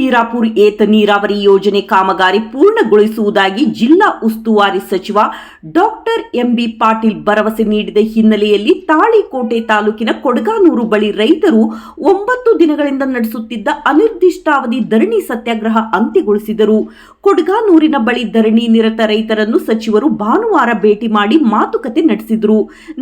ಪೀರಾಪುರ್ ಏತ ನೀರಾವರಿ ಯೋಜನೆ ಕಾಮಗಾರಿ ಪೂರ್ಣಗೊಳಿಸುವುದಾಗಿ ಜಿಲ್ಲಾ ಉಸ್ತುವಾರಿ ಸಚಿವ ಡಾಕ್ಟರ್ ಎಂಬಿ ಪಾಟೀಲ್ ಭರವಸೆ ನೀಡಿದ ಹಿನ್ನೆಲೆಯಲ್ಲಿ ತಾಳಿಕೋಟೆ ತಾಲೂಕಿನ ಕೊಡಗಾನೂರು ಬಳಿ ರೈತರು ಒಂಬತ್ತು ದಿನಗಳಿಂದ ನಡೆಸುತ್ತಿದ್ದ ಅನಿರ್ದಿಷ್ಟಾವಧಿ ಧರಣಿ ಸತ್ಯಾಗ್ರಹ ಅಂತ್ಯಗೊಳಿಸಿದರು. ಕೊಡಗಾನೂರಿನ ಬಳಿ ಧರಣಿ ನಿರತ ರೈತರನ್ನು ಸಚಿವರು ಭಾನುವಾರ ಭೇಟಿ ಮಾಡಿ ಮಾತುಕತೆ ನಡೆಸಿದರು.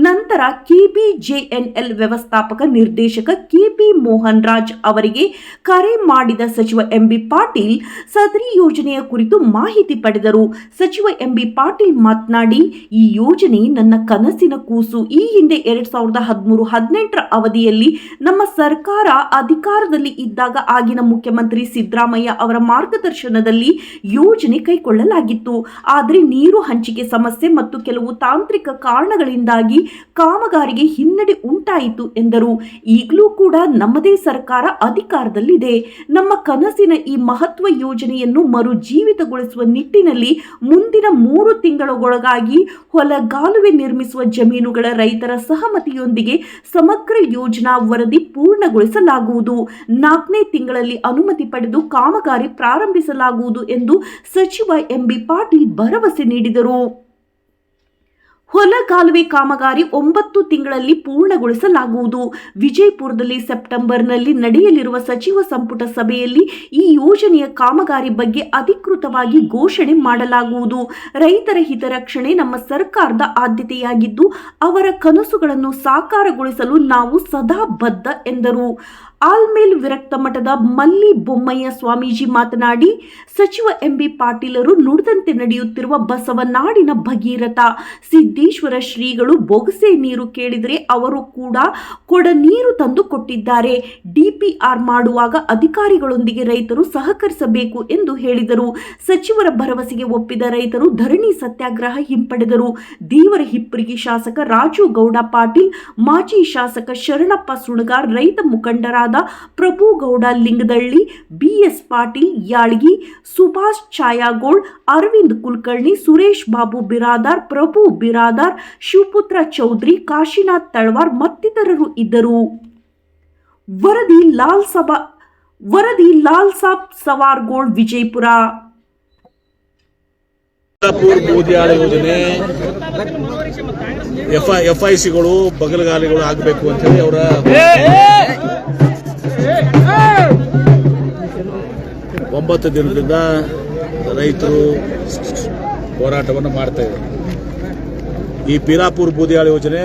ನಂತರ ಕೆಬಿಜೆಎನ್ಎಲ್ ವ್ಯವಸ್ಥಾಪಕ ನಿರ್ದೇಶಕ ಕೆಪಿ ಮೋಹನ್ ರಾಜ್ ಅವರಿಗೆ ಕರೆ ಮಾಡಿದ ಸಚಿವ ಎಂಬಿ ಪಾಟೀಲ್ ಸದರಿ ಯೋಜನೆಯ ಕುರಿತು ಮಾಹಿತಿ ಪಡೆದರು. ಸಚಿವ ಎಂಬಿ ಪಾಟೀಲ್ ಮಾತನಾಡಿ, ಈ ಯೋಜನೆ ನನ್ನ ಕನಸಿನ ಕೂಸು. ಈ ಹಿಂದೆ ಎರಡ್ ಸಾವಿರದ ಹದಿಮೂರು ಹದಿನೆಂಟರ ಅವಧಿಯಲ್ಲಿ ನಮ್ಮ ಸರ್ಕಾರ ಅಧಿಕಾರದಲ್ಲಿ ಇದ್ದಾಗ ಆಗಿನ ಮುಖ್ಯಮಂತ್ರಿ ಸಿದ್ದರಾಮಯ್ಯ ಅವರ ಮಾರ್ಗದರ್ಶನದಲ್ಲಿ ಯೋಜನೆ ಕೈಗೊಳ್ಳಲಾಗಿತ್ತು. ಆದರೆ ನೀರು ಹಂಚಿಕೆ ಸಮಸ್ಯೆ ಮತ್ತು ಕೆಲವು ತಾಂತ್ರಿಕ ಕಾರಣಗಳಿಂದಾಗಿ ಕಾಮಗಾರಿಗೆ ಹಿನ್ನಡೆ ಉಂಟಾಯಿತು ಎಂದರು. ಈಗಲೂ ಕೂಡ ನಮ್ಮದೇ ಸರ್ಕಾರ ಅಧಿಕಾರದಲ್ಲಿದೆ. ನಮ್ಮ ಕನಸಿನ ಈ ಮಹತ್ವ ಯೋಜನೆಯನ್ನು ಮರುಜೀವಿತಗೊಳಿಸುವ ನಿಟ್ಟಿನಲ್ಲಿ ಮುಂದಿನ ಮೂರು ತಿಂಗಳೊಳಗಾಗಿ ಹೊಲಗಾಲುವೆ ನಿರ್ಮಿಸುವ ಜಮೀನುಗಳ ರೈತರ ಸಹಮತಿಯೊಂದಿಗೆ ಸಮಗ್ರ ಯೋಜನಾ ವರದಿ ಪೂರ್ಣಗೊಳಿಸಲಾಗುವುದು. ನಾಲ್ಕನೇ ತಿಂಗಳಲ್ಲಿ ಅನುಮತಿ ಪಡೆದು ಕಾಮಗಾರಿ ಪ್ರಾರಂಭಿಸಲಾಗುವುದು ಎಂದು ಸಚಿವ ಎಂಬಿ ಪಾಟೀಲ್ ಭರವಸೆ ನೀಡಿದರು. ಹೊಲಗಾಲುವೆ ಕಾಮಗಾರಿ ಒಂಬತ್ತು ತಿಂಗಳಲ್ಲಿ ಪೂರ್ಣಗೊಳಿಸಲಾಗುವುದು. ವಿಜಯಪುರದಲ್ಲಿ ಸೆಪ್ಟೆಂಬರ್ನಲ್ಲಿ ನಡೆಯಲಿರುವ ಸಚಿವ ಸಂಪುಟ ಸಭೆಯಲ್ಲಿ ಈ ಯೋಜನೆಯ ಕಾಮಗಾರಿ ಬಗ್ಗೆ ಅಧಿಕೃತವಾಗಿ ಘೋಷಣೆ ಮಾಡಲಾಗುವುದು. ರೈತರ ಹಿತರಕ್ಷಣೆ ನಮ್ಮ ಸರ್ಕಾರದ ಆದ್ಯತೆಯಾಗಿದ್ದು, ಅವರ ಕನಸುಗಳನ್ನು ಸಾಕಾರಗೊಳಿಸಲು ನಾವು ಸದಾ ಬದ್ಧ ಎಂದರು. ಆಲ್ಮೇಲ್ ವಿರಕ್ತ ಮಠದ ಮಲ್ಲಿ ಬೊಮ್ಮಯ್ಯ ಸ್ವಾಮೀಜಿ ಮಾತನಾಡಿ, ಸಚಿವ ಎಂಬಿ ಪಾಟೀಲರು ನುಡಿದಂತೆ ನಡೆಯುತ್ತಿರುವ ಬಸವನಾಡಿನ ಭಗೀರಥ, ಸಿದ್ದೇಶ್ವರ ಶ್ರೀಗಳು ಬೊಗಸೆ ನೀರು ಕೇಳಿದರೆ ಅವರು ಕೂಡ ಕೊಡ ನೀರು ತಂದು ಕೊಟ್ಟಿದ್ದಾರೆ. ಡಿಪಿಆರ್ ಮಾಡುವಾಗ ಅಧಿಕಾರಿಗಳೊಂದಿಗೆ ರೈತರು ಸಹಕರಿಸಬೇಕು ಎಂದು ಹೇಳಿದರು. ಸಚಿವರ ಭರವಸೆಗೆ ಒಪ್ಪಿದ ರೈತರು ಧರಣಿ ಸತ್ಯಾಗ್ರಹ ಹಿಂಪಡೆದರು. ದೇವರ ಹಿಪ್ಪರಿಗೆ ಶಾಸಕ ರಾಜು ಗೌಡ ಪಾಟೀಲ್, ಮಾಜಿ ಶಾಸಕ ಶರಣಪ್ಪ ಸುಣಗಾರ್ ರೈತ ಮುಖಂಡರಾದ ಪ್ರಭು ಗೌಡ ಲಿಂಗದಳ್ಳಿ ಬಿ ಎಸ್ ಪಾಟೀಲ್ ಯಾಳ್ಗಿ ಸುಭಾಷ್ ಛಾಯಾಗೋಳ್ ಅರವಿಂದ್ ಕುಲಕರ್ಣಿ ಸುರೇಶ್ ಬಾಬು ಬಿರಾದಾರ್ ಪ್ರಭು ಬಿರಾದಾರ್ ಶಿವಪುತ್ರ ಚೌಧರಿ ಕಾಶಿನಾಥ್ ತಳವಾರ್ ಮತ್ತಿತರರು ಇದ್ದರು. ವರದಿ ಲಾಲ್ ಸಭಾ ವರದಿ ಲಾಲ್ ಸಾಬ್ ಸವಾರ್ಗೋಳ್ ವಿಜಯಪುರ. ಪೂರ್ ಬೂದಿಯಾಳ ಯೋಜನೆ ಎಫ್ ಐ ಸಿಗಳು ಬಗಲಗಾಲಿಗಳು ಆಗಬೇಕು ಅಂತ ಹೇಳಿ ಅವರ ಒಂಬತ್ತು ದಿನದಿಂದ ರೈತರು ಹೋರಾಟವನ್ನು ಮಾಡ್ತಾ ಇದ್ದಾರೆ. ಈ ಪೀರಾಪುರ್ ಬೂದಿಯಾಳ ಯೋಜನೆ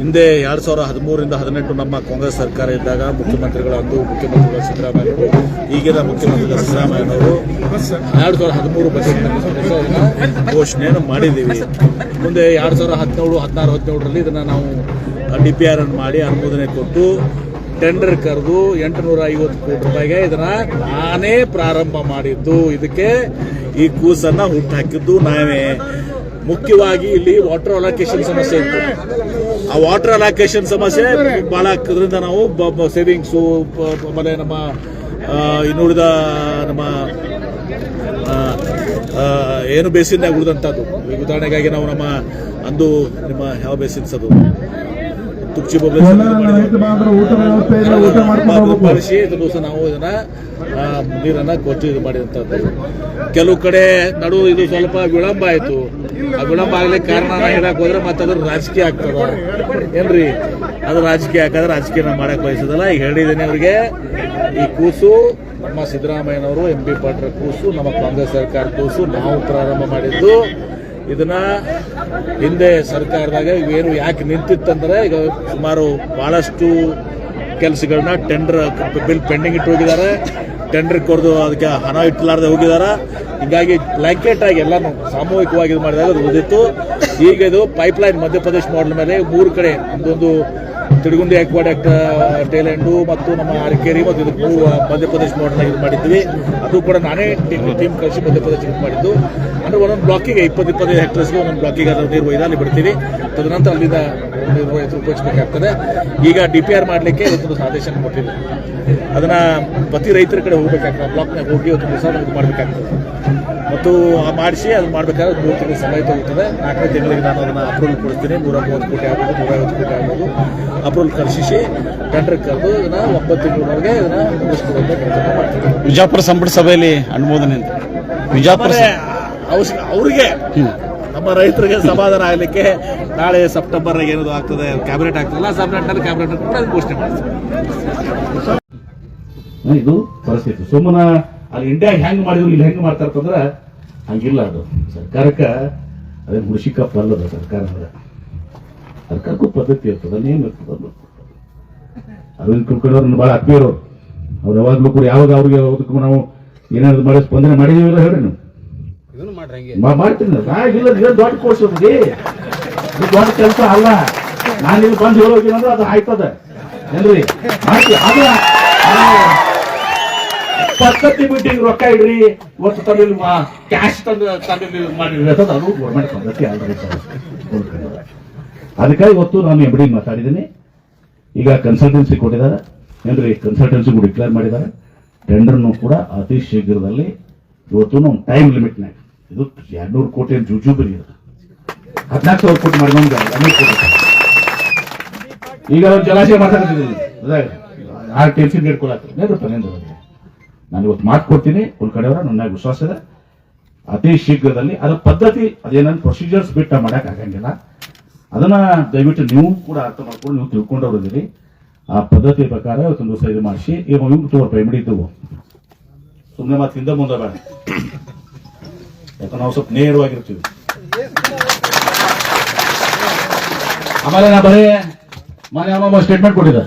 ಹಿಂದೆ ಎರಡು ಸಾವಿರದ ಹದಿಮೂರರಿಂದ ಹದಿನೆಂಟು ನಮ್ಮ ಕಾಂಗ್ರೆಸ್ ಸರ್ಕಾರ ಇದ್ದಾಗ ಮುಖ್ಯಮಂತ್ರಿಗಳು ಅಂದು ಮುಖ್ಯಮಂತ್ರಿಗಳು ಸಿದ್ದರಾಮಯ್ಯವರು ಈಗಿನ ಮುಖ್ಯಮಂತ್ರಿಗಳ ಸಿದ್ದರಾಮಯ್ಯನವರು ಎರಡು ಸಾವಿರದ ಹದಿಮೂರು ಬಜೆಟ್ನಲ್ಲಿ ಘೋಷಣೆಯನ್ನು ಮಾಡಿದ್ದೀವಿ. ಮುಂದೆ ಎರಡು ಸಾವಿರದ ಹದಿನೇಳು, ಹದಿನಾರು, ಹದಿನೇಳರಲ್ಲಿ ಇದನ್ನು ನಾವು ಡಿ ಪಿ ಆರ್ ಅನ್ನು ಮಾಡಿ ಅನುಮೋದನೆ ಕೊಟ್ಟು ಟೆಂಡರ್ ಕರೆದು ಎಂಟುನೂರ ಐವತ್ತು ಕೋಟಿ ರೂಪಾಯಿಗೆ ಇದನ್ನ ನಾನೇ ಪ್ರಾರಂಭ ಮಾಡಿದ್ದು. ಇದಕ್ಕೆ ಈ ಕೂಸನ್ನ ಹುಟ್ಟಾಕಿದ್ದು ನಾವೇ. ಮುಖ್ಯವಾಗಿ ಇಲ್ಲಿ ವಾಟರ್ ಅಲಾಕೇಶನ್ ಸಮಸ್ಯೆ ಇತ್ತು. ಆ ವಾಟರ್ ಅಲೋಕೇಶನ್ ಸಮಸ್ಯೆ ಬಹಳ ಆಗ್ತದ್ರಿಂದ ನಾವು ಸೇವಿಂಗ್ಸು ಆಮೇಲೆ ನಮ್ಮ ಇನ್ನುಳಿದ ನಮ್ಮ ಏನು ಬೇಸಿನ್ಯಾಗ ಉಳಿದಂಥದ್ದು ಉದಾಹರಣೆಗಾಗಿ ನಾವು ನಮ್ಮ ಅಂದು ನಿಮ್ಮ ಯಾವ ಬೇಸಿನ್ಸ್ ಅದು? ಊಟ ವ್ಯವಸ್ಥೆ ಹೋಗ್ಬೇಕು? ಬಳಸಿ ಇದು ದಿವಸ ನಾವು ಇದನ್ನ ನೀರನ್ನ ಕೊಚ್ಚಿ ಇದು ಮಾಡಿದಂಥದ್ದು ಕೆಲವು ಕಡೆ ನಡು ಇದು ಸ್ವಲ್ಪ ವಿಳಂಬ ಆಯ್ತು. ಆ ವಿಳಂಬ ಆಗ್ಲಿಕ್ಕೆ ಕಾರಣ ಹೇಳಕ್ ಹೋದ್ರೆ ಮತ್ತೆ ಅದ್ರ ರಾಜಕೀಯ ಆಗ್ತದ? ಏನ್ರಿ? ಅದು ರಾಜಕೀಯ ಹಾಕಿದ್ರೆ ರಾಜಕೀಯ ಮಾಡಕ್ ಬಯಸೋದಲ್ಲ. ಈಗ ಹೇಳಿದ್ದೀನಿ ಅವ್ರಿಗೆ ಈ ಕೂಸು ನಮ್ಮ ಸಿದ್ದರಾಮಯ್ಯನವರು ಎಂ ಪಿ ಪಾಟ್ರ ಕೂಸು ನಮ್ಮ ಕಾಂಗ್ರೆಸ್ ಸರ್ಕಾರ ಕೂಸು ನಾವು ಪ್ರಾರಂಭ ಮಾಡಿದ್ದು ಇದನ್ನ ಹಿಂದೆ ಸರ್ಕಾರದಾಗ ಏನು ಯಾಕೆ ನಿಂತಿತ್ತಂದ್ರೆ ಈಗ ಸುಮಾರು ಬಹಳಷ್ಟು ಕೆಲಸಗಳನ್ನ ಟೆಂಡರ್ ಬಿಲ್ ಪೆಂಡಿಂಗ್ ಇಟ್ಟು ಹೋಗಿದ್ದಾರೆ. ಟೆಂಡರ್ ಕೊರದು ಅದಕ್ಕೆ ಹಣ ಇಟ್ಟಲಾರ್ದೆ ಹೋಗಿದ್ದಾರೆ. ಹೀಗಾಗಿ ಬ್ಲ್ಯಾಂಕೆಟ್ ಆಗಿ ಎಲ್ಲಾನು ಸಾಮೂಹಿಕವಾಗಿ ಇದು ಮಾಡಿದಾಗ ಅದು ಉಳಿದಿತ್ತು ಈಗ ಇದು ಪೈಪ್ಲೈನ್ ಮಧ್ಯಪ್ರದೇಶ ಮಾಡಲ್ ಮೇಲೆ ಮೂರು ಕಡೆ ಒಂದೊಂದು ತಿಡುಗುಂಡಿ ಆಕ್ಟ್ ಟೇಲೆಂಡು ಮತ್ತು ನಮ್ಮ ಅರಕೇರಿ ಮತ್ತು ಇದು ಮಧ್ಯಪ್ರದೇಶ ಬಾರ್ಡರ್ನ ಇದು ಮಾಡಿದ್ವಿ. ಅದು ಕೂಡ ನಾನೇ ಟೀಮ್ ಕಳಿಸಿ ಮಧ್ಯಪ್ರದೇಶ ಇದು ಮಾಡಿದ್ದು. ಅಂದರೆ ಒಂದೊಂದು ಬ್ಲಾಕಿಗೆ ಇಪ್ಪತ್ತು, ಇಪ್ಪತ್ತೈದು ಹೆಕ್ಟರ್ಸ್ಗೆ ಒಂದೊಂದು ಬ್ಲಾಕಿಗೆ ಅದರ ನೀರು ಒಯ್ದು ಅಲ್ಲಿ ಬಿಡ್ತೀವಿ. ತದನಂತರ ಅಲ್ಲಿಂದ ಉಪಯೋಗಿಸಬೇಕಾಗ್ತದೆ ಈಗ ಡಿ ಪಿ ಆರ್ ಮಾಡಲಿಕ್ಕೆ ಇವತ್ತೊಂದು ಆದೇಶ ಕೊಟ್ಟಿದೆ. ಅದನ್ನು ಪ್ರತಿ ರೈತರ ಕಡೆ ಹೋಗಬೇಕಾಗ್ತದೆ. ಬ್ಲಾಕ್ನಾಗ ಹೋಗಿ ಒಂದು ದಿವಸ ಇದು ಮಾಡಬೇಕಾಗ್ತದೆ. ಮತ್ತು ಮಾಡಿಸಿ ಅದು ಮಾಡಬೇಕಾದ್ರೆ ಮೂರು ತಿಂಗಳು ಸಮಯ ತಗೋತದೆ. ನಾಲ್ಕನೇ ತಿಂಗಳಿಗೆ ನಾನು ಅದನ್ನು ಅಪ್ರೂವಲ್ ಕೊಡ್ತೀನಿ. ನೂರ ಮೂವತ್ತು ಕೋಟಿ ಆಗ್ಬೋದು ನೂರ ಐವತ್ತು ಕೋಟಿ ಆಗ್ಬೋದು. ಅಪ್ರೂವಲ್ ಕರ್ಶಿಸಿ ಟೆಂಡರ್ ಕರೆದು ಇದನ್ನು ಒಂಬತ್ತು ತಿಂಗಳವರೆಗೆ ಇದನ್ನು ಮುಗಿಸ್ಕೊಡುವಂಥ ಕೆಲಸ ಮಾಡ್ತೀನಿ ವಿಜಾಪುರ ಸಂಪುಟ ಸಭೆಯಲ್ಲಿ ಅನುಮೋದನೆ ಅಂತ. ವಿಜಾಪುರ ಆಮೇಲೆ ಅವಶ್ಯ ಅವರಿಗೆ ನಮ್ಮ ರೈತರಿಗೆ ಸಮಾಧಾನ ಆಗಲಿಕ್ಕೆ ನಾಳೆ ಸೆಪ್ಟೆಂಬರ್ ಏನದು ಆಗ್ತದೆ ಕ್ಯಾಬಿನೆಟ್ ಆಗ್ತದಲ್ಲ ನಲ್ಲಿ ಕ್ಯಾಬಿನೆಟ್ ಕೂಡ ಘೋಷಣೆ ಮಾಡ್ತೀವಿ ಇದು ಪರಿಸ್ಥಿತಿ. ಸುಮ್ಮನ ಅಲ್ಲಿ ಇಂಡಿಯಾ ಹೆಂಗ್ ಮಾಡಿದ್ರು ಇಲ್ಲಿ ಹೆಂಗ್ ಮಾಡ್ತಾರ ಅಂತಂದ್ರೆ ಹಂಗಿಲ್ಲ ಅದು. ಸರ್ಕಾರಕ್ಕೆ ಅದೇ ಮುಷಿಕ ಪಲ್ಲದ ಅಲ್ಲದ ಸರ್ಕಾರ ಅಂದ್ರೆ ಸರ್ಕಾರಕ್ಕೂ ಪದ್ಧತಿ ಇರ್ತದ ನೇಮ್ ಇರ್ತದ ಅದು. ಅರವಿಂದ್ ಕುಲಕರ್ಣಿ ಅವ್ರನ್ನ ಬಹಳ ಆತ್ಮೀಯರು. ಅವ್ರು ಯಾವಾಗ್ಲೂ ಕೂಡ ಯಾವಾಗ ಅವ್ರಿಗೆ ಅದಕ್ಕೂ ನಾವು ಏನಾದ್ರು ಮಾಡಿ ಸ್ಪಂದನೆ ಮಾಡಿದೀವಿ ಹೇಳ್ರಿ ನೀವು. ಮಾಡ್ತೀನಿ. ನಾ ಇಲ್ಲ ಇದು ದೊಡ್ಡ ಕೋರ್ಸ್ ಅದು ಇದು ದೊಡ್ಡ ಕೆಲಸ ಅಲ್ಲ. ನಾನು ಇಲ್ಲಿ ಬಂದು ಹೇಳೋಗಿಲ್ಲ ಅಂದ್ರೆ ಅದು ಆಯ್ತದ. ಏನ್ರಿ? ಅದು ಪದ್ಧತಿ ಮೀಟಿಂಗ್ ರೊಕ್ಕ ಇಡ್ರಿ. ಇವತ್ತು ತಮಿಳು ಕ್ಯಾಶ್ ತಂದು ತಮಿಳು ಮಾಡಿರಿ ಅದು ಗೌರ್ಮೆಂಟ್ ಪದ್ಧತಿ ಅಲ್ರಿ. ಅದಕ್ಕಾಗಿ ಇವತ್ತು ನಾನು ಎಬಡಿ ಮಾತಾಡಿದ್ದೀನಿ. ಈಗ ಕನ್ಸಲ್ಟೆನ್ಸಿ ಕೊಟ್ಟಿದ್ದಾರೆ. ಏನ್ರಿ? ಕನ್ಸಲ್ಟೆನ್ಸಿ ಕೂಡ ಡಿಕ್ಲೇರ್ ಮಾಡಿದ್ದಾರೆ. ಟೆಂಡರ್ನು ಕೂಡ ಅತಿ ಶೀಘ್ರದಲ್ಲಿ ಇವತ್ತು ಟೈಮ್ ಲಿಮಿಟ್ನಾಗ ಇದು ಎರಡ್ನೂರು ಕೋಟಿ ಜುಜುಬರಿ ಇದು ಹದಿನಾಲ್ಕು ಸಾವಿರ ಕೋಟಿ ಮಾಡಿ ನಮ್ಗೆ ಈಗ ಒಂದು ಜಲಾಶಯ ಮಾತಾಡ್ತಿದ್ದೀನಿ. ಆ ಟೆನ್ಷನ್ ನೇಂದ್ರ ನಾನು ಇವತ್ತು ಮಾತು ಕೊಡ್ತೀನಿ. ಒಂದು ಕಡೆಯವರ ನನ್ನ ವಿಶ್ವಾಸ ಇದೆ. ಅತಿ ಶೀಘ್ರದಲ್ಲಿ ಅದರ ಪದ್ಧತಿ ಅದೇನಂತ ಪ್ರೊಸೀಜರ್ಸ್ ಬಿಟ್ಟ ಮಾಡಕ್ ಆಗಂಗಿಲ್ಲ. ಅದನ್ನ ದಯವಿಟ್ಟು ನೀವು ಕೂಡ ಅರ್ಥ ಮಾಡ್ಕೊಂಡು ನೀವು ತಿಳ್ಕೊಂಡು ಹೋಗಿದ್ದೀರಿ ಆ ಪದ್ಧತಿ ಪ್ರಕಾರ ಇವತ್ತೊಂದು ದಿವಸ ಇದು ಮಾಡಿಸಿ. ಈಗ ಇವ್ನು ತೋರ್ಪ ಇದ್ದವು. ಸುಮ್ಮನೆ ಮತ್ತೆ ಹಿಂದೆ ಮುಂದೆ ಬೇಡ ಯಾಕಂದ್ರೆ ನಾವು ಸ್ವಲ್ಪ ನೇರವಾಗಿರ್ತೀವಿ. ಆಮೇಲೆ ನಾ ಬರೀ ಮನೆ ಅಮ್ಮ ಸ್ಟೇಟ್ಮೆಂಟ್ ಕೊಟ್ಟಿದ್ದ.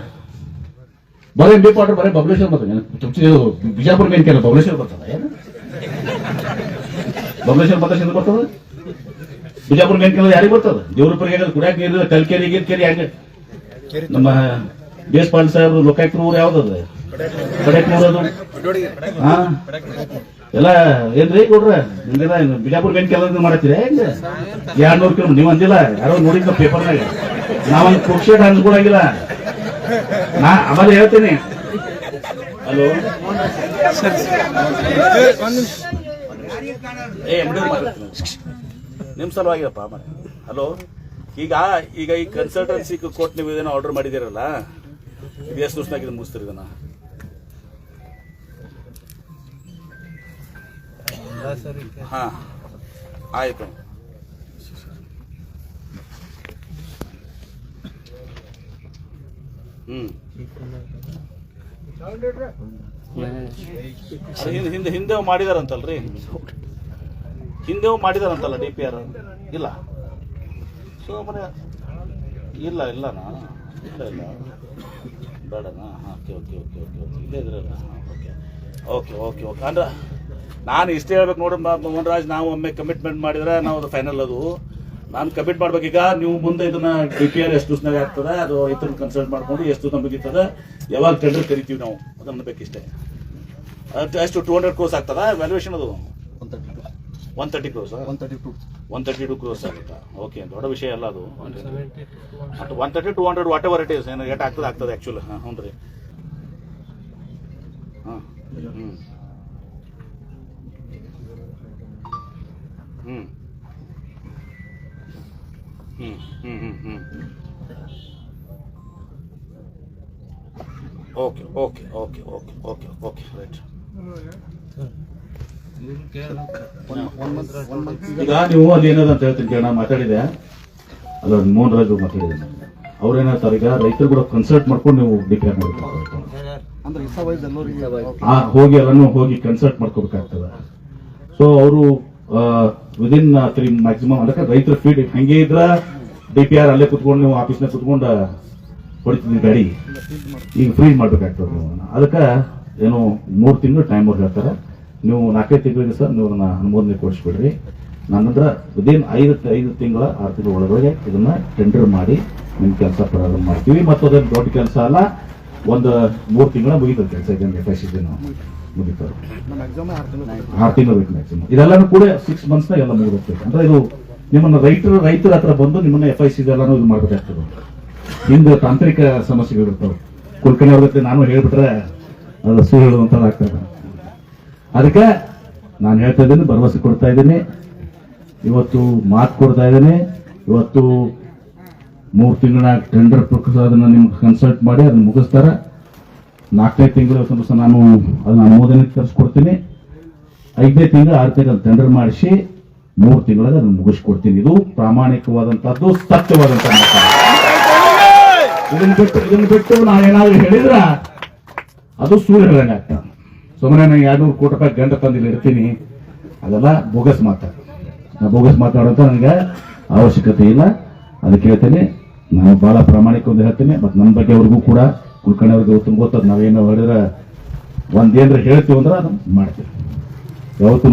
ಬರೀ ಬಿ ಪಾಟ್ರ್ ಬರೀ ಬಬಲೇಶ್ವರ್ ಬರ್ತದೆ. ಬಿಜಾಪುರ ಮೇನ್ ಕೇಳ ಬಬಲೇಶ್ವರ್ ಬರ್ತದ ಏನು? ಬಬಲೇಶ್ವರ್ ಬರ್ತದೆ ಎಂದು ಬರ್ತದ? ಬಿಜಾಪುರ ಮೇನ್ ಕೇಳ ಯಾರಿಗೆ ಬರ್ತದ? ದೇವ್ರಪ್ಪರಿಗೆ ಕುಡಿಯಾಕ ನೀರು ಕಲ್ಕೆರಿ ಗೀರ್ಕೆರಿ ಹಂಗೆ ನಮ್ಮ ಎಸ್ ಪಾಲ್ ಸಾಹೇಬ್ ಲೋಕಾಯುಕ್ತ ಊರು ಯಾವ್ದದ? ಕಡೆಕ್ನೂರು. ಅದು ಹಾ ಎಲ್ಲ ಏನ್ರಿ ಕೊಡ್ರ? ನಿಮ್ದೆಲ್ಲ ಬಿಜಾಪುರ ಮೇನ್ ಕೆಲ ಮಾಡತ್ತೀರ ಹೆಂಗ? ಎರಡ್ನೂರು ಕಿಲೋ ನೀವು ಅಂದಿಲ್ಲ, ಯಾರೋ ನೋಡಿದ್ನ ಪೇಪರ್ನಾಗ ನಾವೊಂದು ಕುಕ್ಷೇಟ್ ಅನ್ಕೊಡಂಗಿಲ್ಲ ನಾ ಆಮೇಲೆ ಹೇಳ್ತೀನಿ. ಹಲೋ? ಏ. ನಿಮ್ ಸಲುವಾಗಿರಪ್ಪ ಹಲೋ? ಈಗ ಈಗ ಈ ಕನ್ಸಲ್ಟೆನ್ಸಿ ಕೋರ್ಟ್ ನೀವು ಇದೇನೋ ಆರ್ಡರ್ ಮಾಡಿದಿರಲ್ಲ ಎಷ್ಟು ದಿವಸನಾಗ ಇದನ್ನ. ಹಾ, ಆಯ್ತು. ಅದು ಹಿಂದೆ ಹಿಂದೆ ಮಾಡಿದಾರಂತಲ್ರಿ? ಹಿಂದೆ ಮಾಡಿದಾರಂತಲ್ಲ ಡಿ ಪಿ ಆರ್? ಇಲ್ಲ. ಸೊ ಮನೆ ಇಲ್ಲ ಇಲ್ಲನಾ ಇಲ್ಲ ಇಲ್ಲ. ಬೇಡನಾ? ಹಾಂ, ಓಕೆ ಓಕೆ ಓಕೆ ಓಕೆ ಇಲ್ಲೇ ಇದ್ರಲ್ಲ. ಓಕೆ. Okay okay okay. ಅಂದ್ರೆ ನಾನು ಇಷ್ಟೇ ಹೇಳ್ಬೇಕು ನೋಡಿ ಮೋಹನ್ ರಾಜ್ ನಾವು ಒಮ್ಮೆ ಕಮಿಟ್ಮೆಂಟ್ ಮಾಡಿದ್ರೆ ನಾವು ಅದು ಫೈನಲ್ ಅದು. ನಾನು ಕಮಿಟ್ ಮಾಡ್ಬೇಕೀಗ ನೀವು ಮುಂದೆ ಇದನ್ನ ಡಿ ಪಿ ಆರ್ ಎಷ್ಟು ದಿವಸನಾಗ ಆಗ್ತದೆ ಅದು ರೈತರನ್ನ ಕನ್ಸಲ್ಟ್ ಮಾಡ್ಕೊಂಡು ಎಷ್ಟು ದಿವಸ ಇರ್ತದೆ ಯಾವಾಗ ಟೆಂಡರ್ ಕರಿತೀವಿ ನಾವು ಅದನ್ನ ಬೇಕಿಷ್ಟೇ. ಎಷ್ಟು ಟೂ ಹಂಡ್ರೆಡ್ ಕ್ರೋಸ್ ಆಗ್ತದ? ವ್ಯಾಲ್ಯೂಯೇಷನ್ ಅದು? One thirty cross one thirty two one thirty two cross ಆಗುತ್ತಾ? ಓಕೆ ದೊಡ್ಡ ವಿಷಯ ಅಲ್ಲ ಅದು. One thirty two hundred whatever it is ಏನು ಏಟ್ ಆಗ್ತದೆ ಆಗ್ತದೆ ಆ್ಯಕ್ಚುಲಿ ಹಾಂ ಹ್ಞೂ ರೀ ಹಾಂ ಹ್ಞೂ ಹ್ಞೂ ಹ್ಞೂ ಹ್ಞೂ ಹ್ಞೂ ಹ್ಞೂ okay okay okay okay okay okay right ಈಗ ನೀವು ಅಲ್ಲಿ ಏನದ ಅಂತ ಹೇಳ್ತೀನಿ ಕೇಳ ಮಾತಾಡಿದೆ. ಅಲ್ಲ ಮೋಹನ್ ರಾಜು ಮಾತಾಡಿದೆ ಅವ್ರು ಏನಂತಾರೆ ಈಗ ರೈತರು ಕೂಡ ಕನ್ಸಲ್ಟ್ ಮಾಡ್ಕೊಂಡು ನೀವು ಡಿಕ್ಲೇರ್ ಮಾಡಬೇಕು. ಆ ಹೋಗಿ ಎಲ್ಲಾನು ಹೋಗಿ ಕನ್ಸಲ್ಟ್ ಮಾಡ್ಕೋಬೇಕಾಗ್ತದೆ. ಸೊ ಅವರು ವಿದಿನ್ ತ್ರೀ ಮ್ಯಾಕ್ಸಿಮಮ್ ಅದಕ್ಕೆ ರೈತರ ಫೀಡ್ ಹಂಗೆ ಇದ್ರ ಡಿ ಪಿ ಆರ್ ಅಲ್ಲೇ ಕುತ್ಕೊಂಡು ನೀವು ಆಫೀಸ್ನಾಗ ಕುತ್ಕೊಂಡು ಕೊಡ್ತೀನಿ ಗಾಡಿ. ಈಗ ಫ್ರೀ ಮಾಡ್ಬೇಕಾಗ್ತದೆ ನೀವು. ಅದಕ್ಕೆ ಏನು ಮೂರು ತಿಂಗಳು ಟೈಮ್ ಅವ್ರು ಹೇಳ್ತಾರೆ. ನೀವು ನಾಲ್ಕೈದು ತಿಂಗಳಿಗೆ ಸರ್ ನೀವು ನನ್ನ ಅನುಮೋದನೆ ಕೊಡಿಸ್ಬಿಡ್ರಿ. ನನ್ನಂದ್ರೆ ವಿದಿನ್ ಐದು ಐದು ತಿಂಗಳ, ಆರು ತಿಂಗಳ ಒಳಗಡೆ ಇದನ್ನ ಟೆಂಡರ್ ಮಾಡಿ ನಿಮ್ಮ ಕೆಲಸ ಪ್ರಾರಂಭ ಮಾಡ್ತೀವಿ. ಮತ್ತು ಅದೇನು ದೊಡ್ಡ ಕೆಲಸ ಅಲ್ಲ ಒಂದು ಮೂರು ತಿಂಗಳ ಮುಗಿತದೆ ಕೆಲಸ ಇದನ್ನು ಎಫ್ ನಾವು ಮುಗಿತಾರೆ ಆರು ತಿಂಗಳು ಬೇಕು ಮ್ಯಾಕ್ಸಿಮಮ್ ಇದೆಲ್ಲಾನು ಕೂಡ ಸಿಕ್ಸ್ ಮಂತ್ಸ್ ಎಲ್ಲ ಮುಗಿದೋಗ್ತದೆ. ಅಂದ್ರೆ ಇದು ನಿಮ್ಮನ್ನ ರೈತರು ರೈತರ ಹತ್ರ ಬಂದು ನಿಮ್ಮನ್ನ ಎಫ್ ಐ ಸಿ ಎಲ್ಲಾನು ಇದು ಮಾಡ್ಬೇಕಾಗ್ತದೆ. ಹಿಂದೆ ತಾಂತ್ರಿಕ ಸಮಸ್ಯೆಗಳು ಇರ್ತಾವೆ. ಕುಲ್ಕರ್ಣಿ ಅವ್ರ ನಾನು ಹೇಳ್ಬಿಟ್ರೆ ಅದು ಸುಳ್ಳು ಹೇಳುವಂತ ಆಗ್ತದೆ ಅದಕ್ಕೆ ನಾನು ಹೇಳ್ತಾ ಇದ್ದೀನಿ ಭರವಸೆ ಕೊಡ್ತಾ ಇದ್ದೀನಿ. ಇವತ್ತು ಮಾತು ಕೊಡ್ತಾ ಇದ್ದೀನಿ. ಇವತ್ತು ಮೂರು ತಿಂಗಳ ಟೆಂಡರ್ ಪ್ರಕೃತ ಅದನ್ನು ನಿಮ್ಗೆ ಕನ್ಸಲ್ಟ್ ಮಾಡಿ ಅದನ್ನ ಮುಗಿಸ್ತಾರೆ. ನಾಲ್ಕೈದು ತಿಂಗಳು ನಾನು ಅದನ್ನ ಅನುಮೋದನೆ ತರಿಸ್ಕೊಡ್ತೀನಿ. ಐದನೇ ತಿಂಗಳು, ಆರು ತಿಂಗಳು ಟೆಂಡರ್ ಮಾಡಿಸಿ ಮೂರು ತಿಂಗಳಿಗೆ ಅದನ್ನು ಮುಗಿಸ್ಕೊಡ್ತೀನಿ. ಇದು ಪ್ರಾಮಾಣಿಕವಾದಂತಹದ್ದು, ಸತ್ಯವಾದಂತ ಇದನ್ನ ಬಿಟ್ಟು ಬಿಟ್ಟು ನಾವೇನಾದ್ರೂ ಹೇಳಿದ್ರ ಅದು ಸುಳ್ಳು ಹೇಳಂಗ ಆಗ್ತದೆ ಸುಮ್ಮನೆ ನಾನು ಎರಡ್ನೂರು ಕೋಟಿ ರೂಪಾಯಿ ಗಂಡ ತಂದು ಇಲ್ಲಿ ಇಡ್ತೀನಿ ಅದೆಲ್ಲ ಬೋಗಸ್ ಮಾತಾಡ ಬೋಗಸ್ ಮಾತಾಡೋಂತ ನನಗೆ ಅವಶ್ಯಕತೆ ಇಲ್ಲ. ಅದಕ್ಕೆ ಹೇಳ್ತೀನಿ ನಾನು ಬಹಳ ಒಂದು ಹೇಳ್ತೀನಿ ಮತ್ತು ನಮ್ಮ ಬಗ್ಗೆ ಅವ್ರಿಗೂ ಕೂಡ ಕುಲ್ಕರ್ಣಿ ಅವ್ರಿಗೆ ಗೊತ್ತು ಗೊತ್ತದ. ನಾವೇನು ಹೇಳಿದ್ರೆ ಒಂದೇನ್ರ ಹೇಳ್ತೀವಿ ಅಂದ್ರೆ ಅದನ್ನು ಮಾಡ್ತೀವಿ. ಯಾವತ್ತು